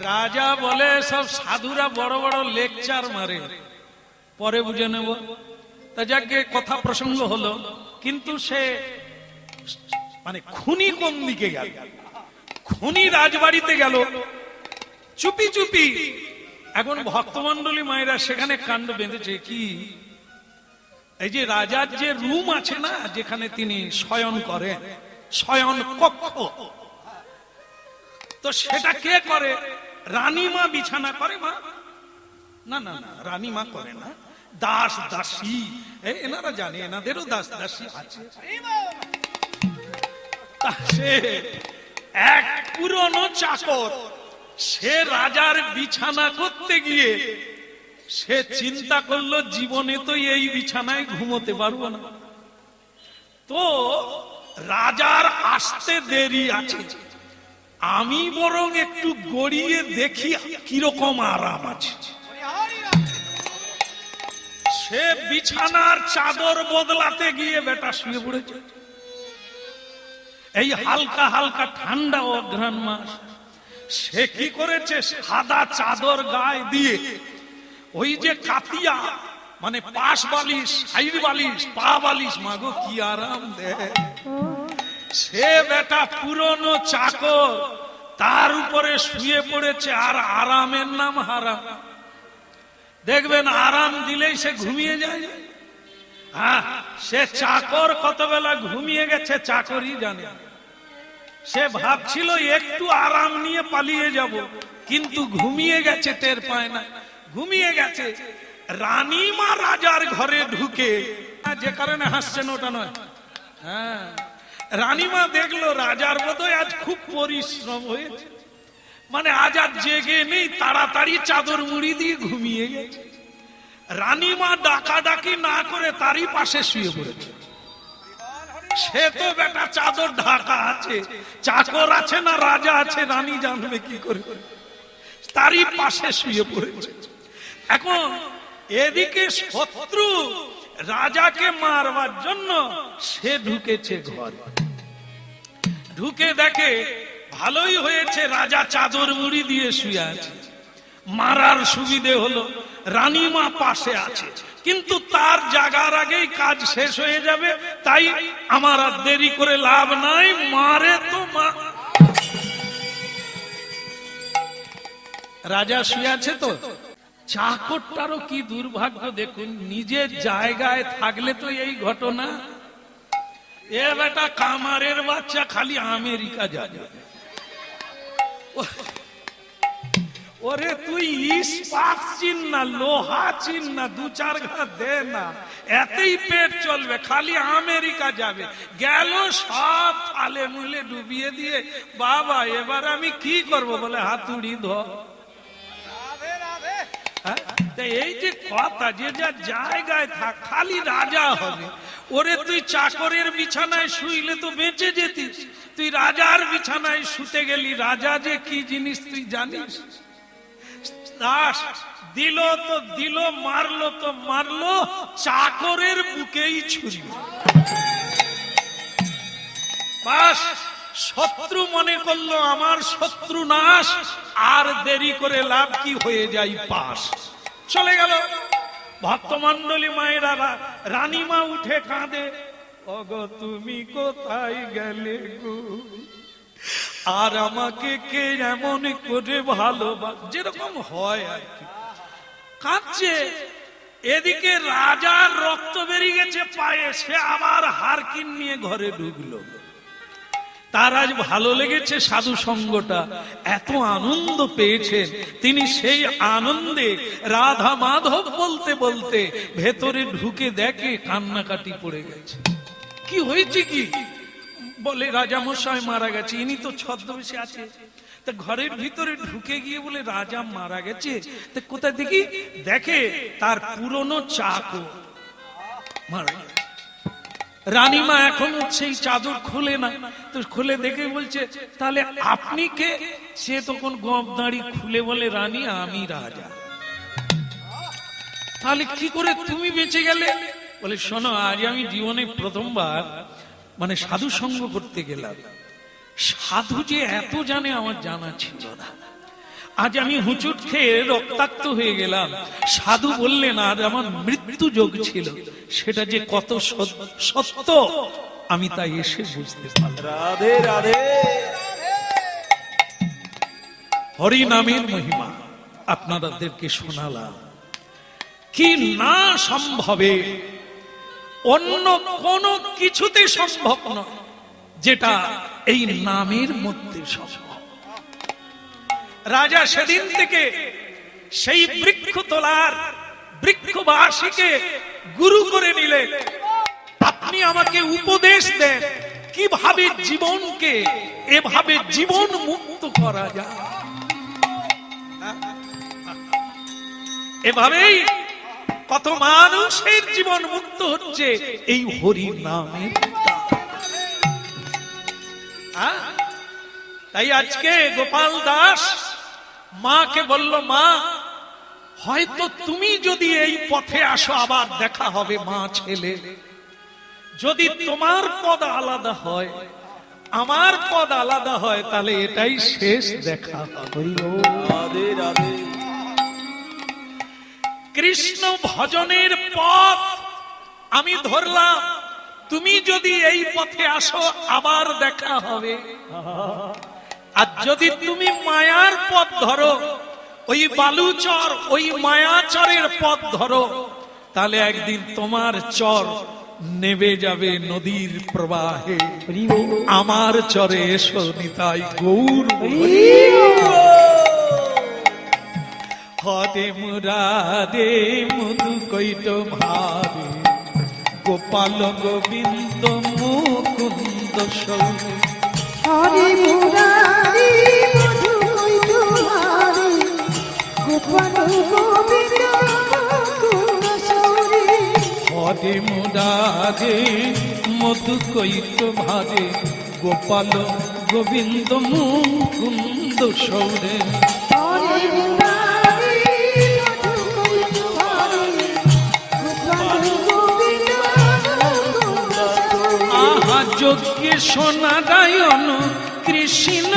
রাজা বলে, সব সাধুরা বড় বড় লেকচার মারে। পরে বুঝে নেব। তা যাকে কথা প্রসঙ্গ হলো, কিন্তু সে মানে খুনি কোন দিকে গেল? খুনি রাজবাড়িতে গেল। চুপি চুপি। এখন ভক্তমন্ডলী মায়েরা সেখানে কাণ্ড বেঁধেছে। কি? এই যে রাজার যে রুম আছে না, যেখানে তিনি শয়ন করেন, শয়ন কক্ষ। তো সেটা কে করে? রানীমা বিছানা করে মা। না না না রানীমা করে না। দাস দাসী। এনারা জানে, এনাদেরও দাস দাসী আছে। এক পুরনো চাকর, সে রাজার বিছানা করতে গিয়ে সে চিন্তা করল, জীবনে তো এই বিছানায় ঘুমোতে পারব না। তো রাজার আসতে দেরি আছে। আমি বরং একটু গড়িয়ে দেখি কীরকম আরাম আছে। সে বিছানার চাদর বদলাতে গিয়ে বেটা শুয়ে পড়েছে। এই হালকা হালকা ঠান্ডা অঘ্রাণ মাস। সে কি করেছে? সাদা চাদর গায়ে দিয়ে ওই যে কাতিয়া মানে পাশ বালিশ, সাইড বালিশ, পা বালিশ, মাগো, কি আরাম দেয়। সে বেটা পুরনো চাকর, তার উপরে শুয়ে পড়েছে আর আরামের নাম হারাম। দেখবেন আরাম দিলেই সে ঘুমিয়ে যায় হ্যাঁ সে চাকর কতবেলা ঘুমিয়ে গেছে চাকরই জানে। সে ভাবছিল, একটু আরাম নিয়ে পালিয়ে যাব। কিন্তু ঘুমিয়ে গেছে, টের পায় না। ঘুমিয়ে গেছে। রানীমা রাজার ঘরে ঢুকে, যে কারণে হাসছেন ওটা নয়। হ্যাঁ। রানীমা দেখল, রাজার বোধহয় আজ খুব পরিশ্রম হয়েছে। মানে আজ আর জেগে নেই, তাড়াতাড়ি চাদর মুড়ি দিয়ে ঘুমিয়ে গেছে। রানীমা ডাকাডাকি না করে তারই পাশে শুয়ে পড়েছে। সে তো বেটা চাদর ঢাকা আছে, চাকর আছে না রাজা আছে, রানী জানবে কি করে। তারই পাশে শুয়ে পড়েছে। এখন এদিকে শত্রু রাজাকে মারবার জন্য সে ঢুকেছে ঘরে। ঢুকে দেখে ভালোই হয়েছে রাজা চাদর মুড়ি দিয়ে শুয়ে আছে। মারার সুবিধে হলো রানীমা পাশে আছে। কিন্তু তার জাগার আগেই কাজ শেষ হয়ে যাবে, তাই আমার আর দেরি করে লাভ নাই, মারে তো মা। রাজা শুয়ে আছে তো? চাকরটারও কি দুর্ভাগ্য দেখুন, নিজের জায়গায় থাকলে তো এই ঘটনা। এ বেটা কামারের বাচ্চা খালি আমেরিকা যাবে। ওরে তুই ইস্পাত চিন না, লোহা চিন না, দু চার ঘা দে না। এতেই পেট চলবে, খালি আমেরিকা যাবে। গেল সব ফালে মুলে ডুবিয়ে দিয়ে, বাবা, এবার আমি কি করব বলে হাতুড়ি ধর। এই যে কথা যে যা জায়গায় থাক, খালি রাজা হবে। ওরে তুই চাকরের বিছানায় শুইলে তো বেঁচে যেতিস। তুই রাজার বিছানায় শুতে গেলি, রাজা যে কি জিনিস তুই জানিস? দাস, দিল তো দিল, মারলো তো মারলো, চাকরের বুকেই ছুরি। বাস, শত্রু মনে করল আমার শত্রু নাশ, আর দেরি করে লাভ কি হয়ে যাই পাশ চলে গেল। ভক্তমন্ডলী মায়েরা, রানীমা উঠে কাঁদে। ওগো, তুমি কোথায় গেলে গো? আর আমাকে কে এমন করে ভালোবাস যেরকম হয় আর কি। কাঁদছে। এদিকে রাজার রক্ত বেরিয়ে গেছে পায়ে। সে আবার হারকিন নিয়ে ঘরে ঢুকলো। তার আজ ভালো লেগেছে সাধু সঙ্গটা। এত আনন্দ পেয়েছেন। তিনি সেই আনন্দে রাধা মাধব বলতে বলতে ভেতরে ঢুকে দেখে কান্নাকাটি পড়ে গেছে। কি হয়েছে কি? বলে রাজা মশাই মারা গেছে। ইনি তো ছদ্মবেশে আছে। তা ঘরের ভিতরে ঢুকে গিয়ে বলে, রাজা মারা গেছে? তা কোথায় দেখি? দেখে তার পুরনো চাকর মারা গেছে। রানীমা এখন সেই চাদর খুলে না। তো খুলে দেখে বলছে, তাহলে আপনি কে? সে তখন গপ দাঁড়ি খুলে বলে, রানী, আমি রাজা। তাহলে কি করে তুমি বেঁচে গেলে? বলে, শোনো, আজ আমি জীবনে প্রথমবার মানে সাধু সঙ্গ করতে গেলাম। সাধু যে এত জানে আমার জানা ছিল না। আজ আমি হুচুট খেয়ে রক্তাক্ত হয়ে গেলাম। সাধু বললেন আর আমার মৃত্যু যোগ ছিল। সেটা যে কত সত- সত্য আমি তাই এসে বুঝতে পারলাম। রাধে রাধে। হরি নামের মহিমা আপনাদেরকে শোনালাম। কি না সম্ভবে? অন্য কোন কিছুতে সম্ভব নয় যেটা এই নামের মধ্যে সম্ভব। রাজা সেদিন থেকে সেই বৃক্ষ তোলার বৃক্ষবাসীকে গুরু করে নিলে। আপনি আমাকে উপদেশ দেন, কীভাবে জীবনকে, এভাবে জীবন মুক্ত করা যায়? এভাবেই কত মানুষের জীবন মুক্ত হচ্ছে এই হরি নামে। তাই আজকে গোপাল দাস মাকে বলল মা হয়তো তুমি যদি এই পথে আসো আবার দেখা হবে মা ছেলে। যদি তোমার পদ আলাদা হয় আমার পদ আলাদা হয় তাহলে এটাই শেষ দেখা কৃষ্ণ ভজনের পথ আমি ধরলাম তুমি যদি এই পথে আসো আবার দেখা হবে। আর যদি তুমি মায়ার পথ ধরো, ওই বালুচর, ওই মায়াচরের পথ ধরো, তাহলে একদিন তোমার চর নেবে যাবে নদীর প্রবাহে। আমার চরে এসো নিতাই গৌর হরে মুরারে মধু কৈট ভাবে, গোপাল গোবিন্দ মুকুন্দ কৈত সৌরে হরে মুরারে হরে মুরারি মধু কৈত হারে গোপাল গোবিন্দ মুকুন্দ সৌরে। আহা যজ্ঞে সোনারায়ণ কৃষ্ণ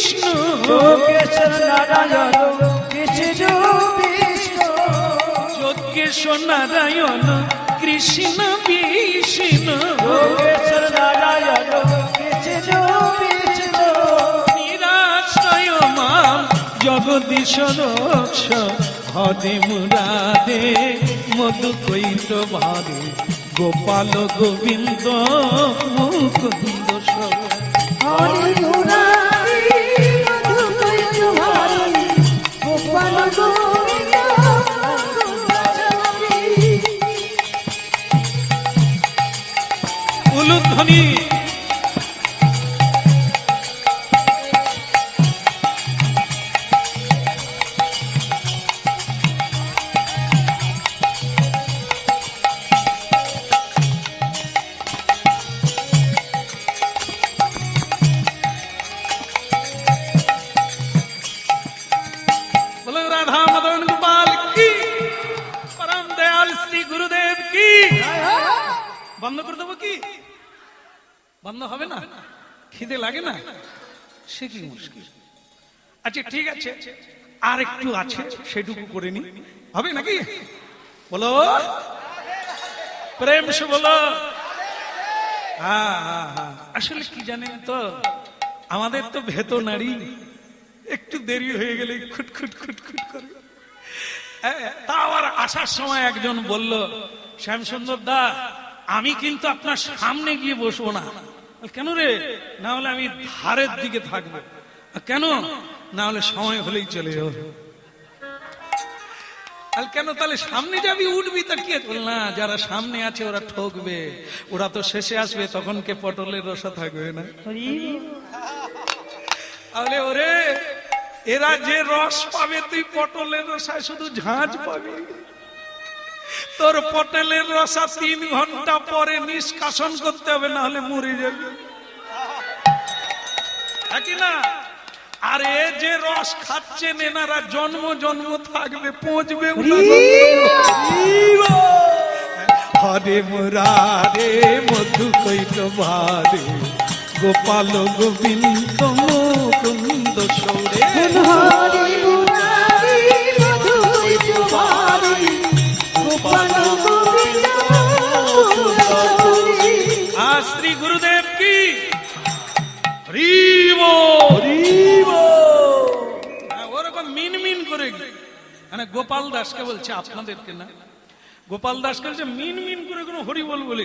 বিষ্ণু। নারায়ণ কৃষ্ণ বিষ্ণু। কৃষ্ণ বিষ্ণু। নারায়ণ কৃষ্ণ বিষ্ণু। নিরাশ্রয় মাম জগদীশ রক্ষ। হরে মুরাদে মধু কৈত ভারে গোপাল গোবিন্দ মুকুন্দ সব বন্ধ করে দেবো কি? বন্ধ হবে না? খিদে লাগে না? সে কি মুশকিল? আচ্ছা ঠিক আছে। আর একটু আছে, সেটুকু করে নি। হবে নাকি? বলো? প্রেম সে বলো হ্যাঁ হ্যাঁ হ্যাঁ। আসলে কি জানেন তো, আমাদের তো ভেতো নারী একটু দেরি হয়ে গেলে খুট খুট খুট খুট করে। তা আবার আসার সময় একজন বলল, শ্যামসুন্দর দা আমি কিন্তু আপনার সামনে গিয়ে বসবো না। কেন রে? না হলে আমি ধারের দিকে থাকব। কেন? না হলে সময় হলেই চলে যাব। কেন তাহলে সামনে যাবি উঠবি তা কি? না, যারা সামনে আছে ওরা ঠকবে। ওরা তো শেষে আসবে, তখন কে পটলের রসা থাকবে না? তাহলে ওরে, এরা যে রস পাবে, তুই পটলের রসায় শুধু ঝাঁজ পাবি? তোর পটেলের রসা তিন ঘণ্টা পরে নিষ্কাশন করতে হবে না হলে মরে যাবে। নাকি না? আর এ যে রস খাচ্ছেন এনারা জন্ম জন্ম থাকবে পৌঁছবে হরে মুরারে মধু কৈত ভারে গোপাল গোবিন্দ মুকুন্দ সৌরে। হরে গুরুদেব কি? হ্যাঁ, ওরকম মিন মিন করে। মানে গোপাল দাসকে বলছে আপনাদেরকে না? গোপাল দাসকে বলছে মিন মিন করে কোনো হরি বল। বলে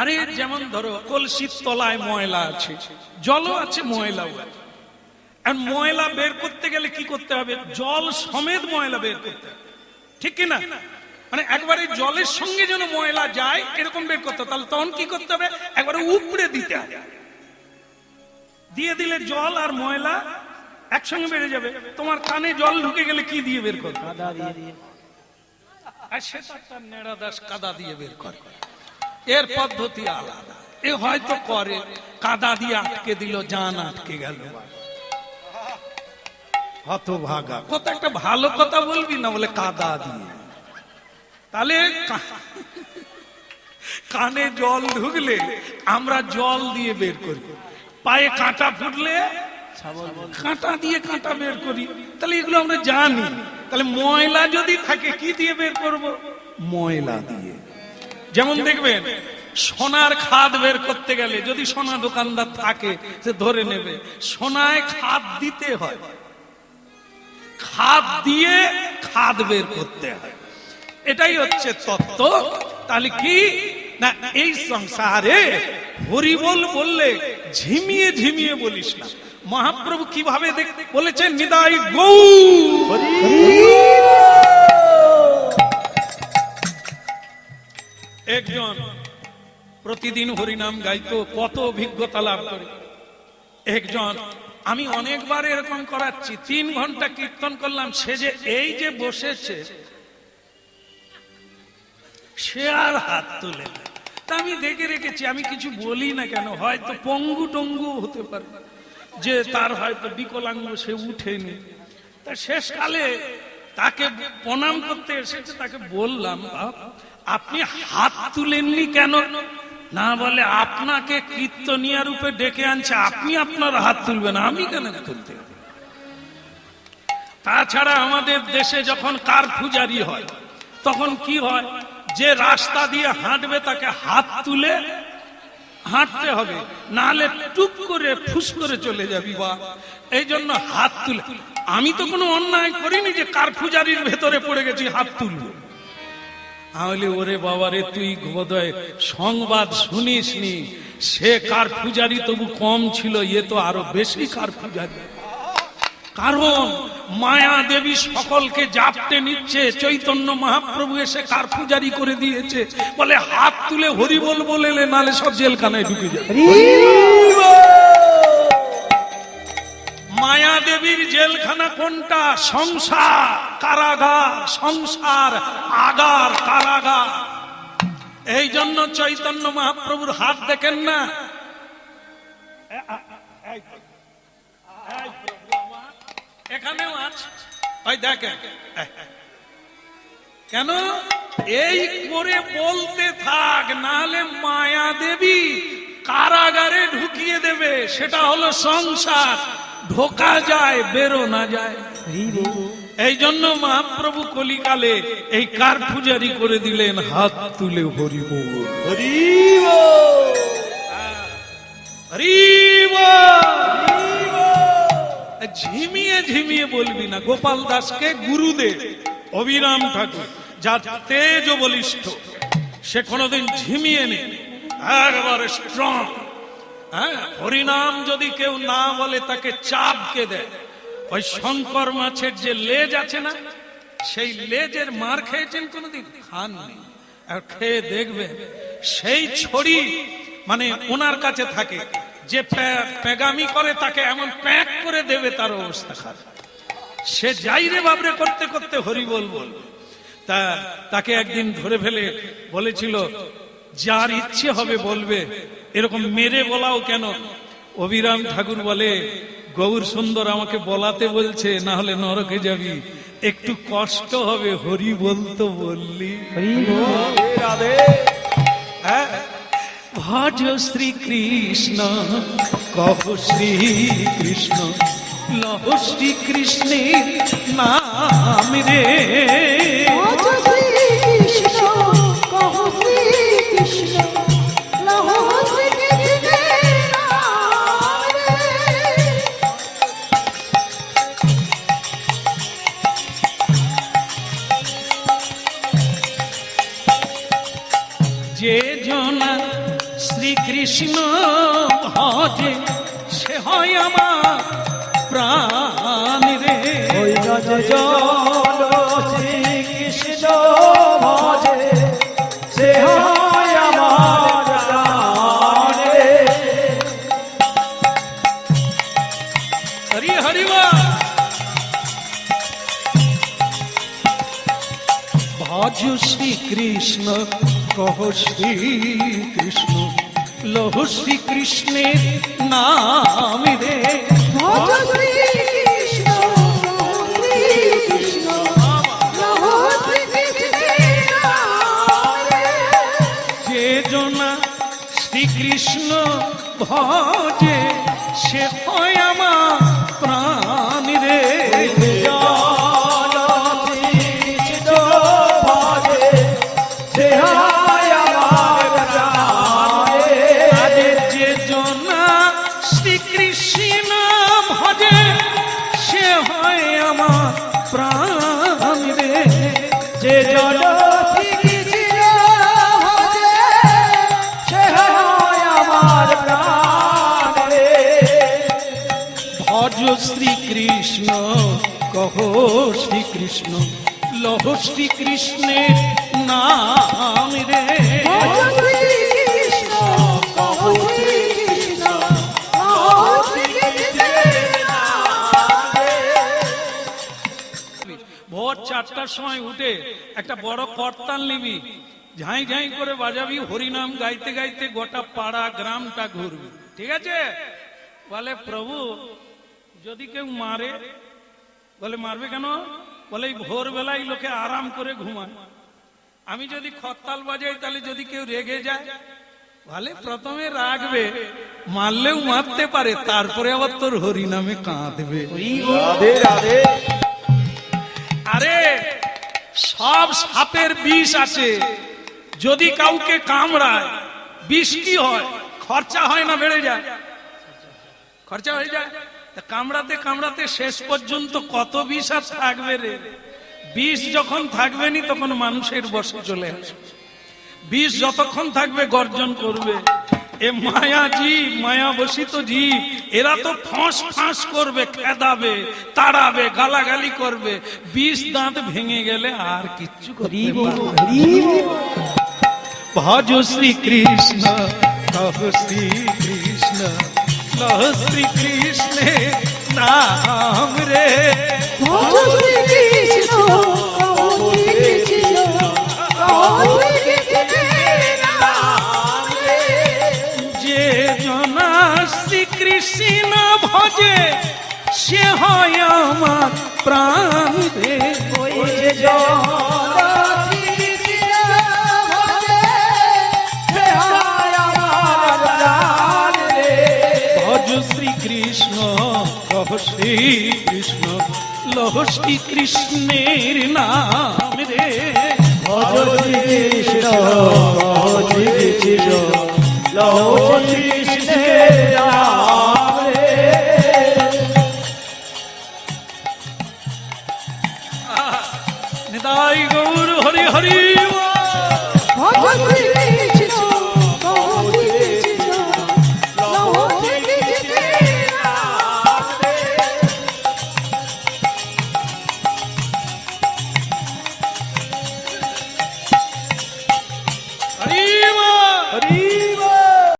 আরে যেমন ধরো কলসির তলায় ময়লা আছে জলও আছে ময়লাও আছে। আর ময়লা বের করতে গেলে কি করতে হবে? জল সমেত ময়লা বের করতে হবে। ঠিক কিনা মানে একবারে জলের সঙ্গে যেন ময়লা যায় এরকম বের করতে তাহলে তখন কি করতে হবে? একবারে উপড়ে দিতে হবে। দিয়ে দিলে জল আর ময়লা একসঙ্গে বেড়ে যাবে। তোমার কানে জল ঢুকে গেলে কি দিয়ে বের করবে? কাদা দিয়ে। দিয়ে আর সেটা তার নেড়া দাস কাদা দিয়ে বের করে। এর পদ্ধতি আলাদা। এ হয়তো করে কাদা দিয়ে আটকে দিল জান আটকে গেল। হত ভাগা কত একটা ভালো কথা বলবি না বলে কাদা দিয়ে। তাহলে কানে জল ঢুকলে আমরা জল দিয়ে বের করি। পায়ে কাঁটা ফুটলে কাঁটা দিয়ে কাঁটা বের করি। তাহলে এগুলো আমরা জানি। তাহলে ময়লা যদি থাকে, কি দিয়ে বের করব? ময়লা দিয়ে। যেমন দেখবেন, সোনার খাদ বের করতে গেলে যদি সোনা দোকানদার থাকে, সে ধরে নেবে, সোনায় খাদ দিতে হয়। খাদ দিয়ে খাদ বের করতে হয়। এটাই হচ্ছে তত্ত্ব। তাহলে কি? না এই সংসারে হরিবল বললে ঝিমিয়ে ঝিমিয়ে বলিস না। মহাপ্রভু কীভাবে দেখ- বলেছেন নিদাই গৌ। একজন প্রতিদিন হরিনাম গাইতো কত অভিজ্ঞতা লাভ করে। একজন আমি অনেকবার এরকম করাচ্ছি তিন ঘণ্টা কীর্তন করলাম সে যে এই যে বসেছে সে আর হাত তুলে। তা আমি দেখে রেখেছি, আমি কিছু বলি না কেন, হয়তো পঙ্গু টঙ্গু হতে পারে যে তার হয়তো বিকলাঙ্গ, সে উঠেনি তা শেষকালে তাকে প্রণাম করতে এসেছে তাকে বললাম আপনি হাত তুলেননি কেন না বলে, আপনাকে কীর্তনিয়া রূপে ডেকে আনছে, আপনি আপনার হাত তুলবেন, আমি কেন তুলতে? তাছাড়া আমাদের দেশে যখন কার পূজারি হয়, তখন কি হয় যে রাস্তা দিয়ে হাঁটবে তাকে হাত তুলে হাঁটতে হবে। নালে টুক করে ফুস করে চলে যাবি বা। এই জন্য হাত তুলে। আমি তো কোনো অন্যায় করিনি যে কার পূজারির ভেতরে পড়ে গেছি, হাত তুলবো। তাহলে ওরে বাবারে তুই বোধহয় সংবাদ শুনিসনি? সে কার পূজারি তবু কম ছিল, এ তো আরও বেশি কার পূজারি। কারণ মায়া দেবী সকলকে জাপটে নিচ্ছে চৈতন্য মহাপ্রভু এসে কার পূজারি করে দিয়েছে। বলে হাত তুলে হরিবল বলে নালে সব জেলখানায় ঢুকে যাবে। মায়া দেবীর জেলখানা কোনটা? সংসার কারাগার সংসার আগার কারাগার। এই জন্য চৈতন্য মহাপ্রভুর হাত দেখেন না। এখানেও আছে ওই দেখেন। কেন? এই করে বলতে থাক নাহলে মায়া দেবী কারাগারে ঢুকিয়ে দেবে। সেটা হলো সংসার। ঢোকা যায় বেরো না যায়। এই জন্য মহাপ্রভু কলিকালে এই কার পূজারি করে দিলেন হাত তুলে হরিব। বল হরি ঝিমিয়ে ঝিমিয়ে বলবি না। গোপাল দাসকে গুরুদেব, অবিরাম ঠাকুর, যার তেজ বলিষ্ঠ, সে কোনোদিন ঝিমিয়ে নেই। একবারে স্ট্রং হ্যাঁ হরিনাম যদি কেউ না বলে, তাকে চাপকে দেয়। ওই শঙ্কর মাছের যে লেজ আছে না, সেই লেজের মার খেয়েছেন কোনোদিন? খাননি। আর খেয়ে দেখবে সেই ছড়ি মানে ওনার কাছে থাকে। যে পেগামি করে তাকে এমন প্যাক করে দেবে তার অবস্থা খারাপ। সে যাই রে বাবরে করতে করতে হরি বল বল। তা তাকে একদিন ধরে ফেলে বলেছিল যার ইচ্ছে হবে বলবে। এরকম মেরে বলাও কেন? অবিরাম ঠাকুর বলে গৌর সুন্দর আমাকে বলাতে বলছে না হলে নরকে যাবি। একটু কষ্ট হবে হরি বলতো বললি। হ্যাঁ? ভজ শ্রীকৃষ্ণ কহ শ্রীকৃষ্ণ লহ শ্রীকৃষ্ণের নাম রে। হয় আমার প্রাণ রে ওই রজ জন শ্রীকৃষ্ণ ভজে সে হয় আমার প্রাণ রে। হরি হরি বল। ভজ শ্রী কৃষ্ণ কহ শ্রী কৃষ্ণ লহ শ্রীকৃষ্ণের নাম রে ভজ শ্রী কৃষ্ণ শ্রী কৃষ্ণ লহ শ্রী কৃষ্ণের নাম রে। যে জনা শ্রীকৃষ্ণ ভজে সে কৃষ্ণ লহ শ্রী কৃষ্ণের নাম রে। ভোর চারটার সময় উঠে একটা বড় করতাল নিবি, ঝাই ঝাই করে বাজাবি, হরিনাম গাইতে গাইতে গোটা পাড়া গ্রামটা ঘুরবি। ঠিক আছে? বলে, প্রভু, যদি কেউ মারে, বলে, মারবে কেন? বলে এই ভোরবেলায় লোকে আরাম করে ঘুমায়। আমি যদি খত্তাল বাজাই তাহলে যদি কেউ রেগে যায় বলে প্রথমে রাখবে মারলেও মারতে পারে তারপরে আবার তোর হরিনামে কাঁদবে। রাধে রাধে। আরে সব সাপের বিষ আছে। যদি কাউকে কামড়ায় বিষ কি হয়? খরচা হয় না বেড়ে যায়। খরচা হয়ে যায়। কামড়াতে কামড়াতে শেষ পর্যন্ত কত বিষ আর থাকবে রে? বিষ যখন থাকবে নি তখন মানুষের বসে চলে আসবে। বিষ যতক্ষণ থাকবে গর্জন করবে। এ মায়া জীব মায়া বসিত জীব এরা তো ফাঁস ফাঁস করবে খেদাবে তাড়াবে গালাগালি করবে। বিষ দাঁত ভেঙে গেলে আর কিচ্ছু। ভজ শ্রী কৃষ্ণ ভজ শ্রী কৃষ্ণ শ্রী কৃষ্ণ শ্রী নাম রে। যে জনা শ্রীকৃষ্ণ ভজে, সে হয় আমার প্রাণ রে ওই কহ শ্রীকৃষ্ণ লহ শ্রীকৃষ্ণের নাম রে। ভজ শ্রীকৃষ্ণ লহ কৃষ্ণের নাম হরি হরি। শ্রী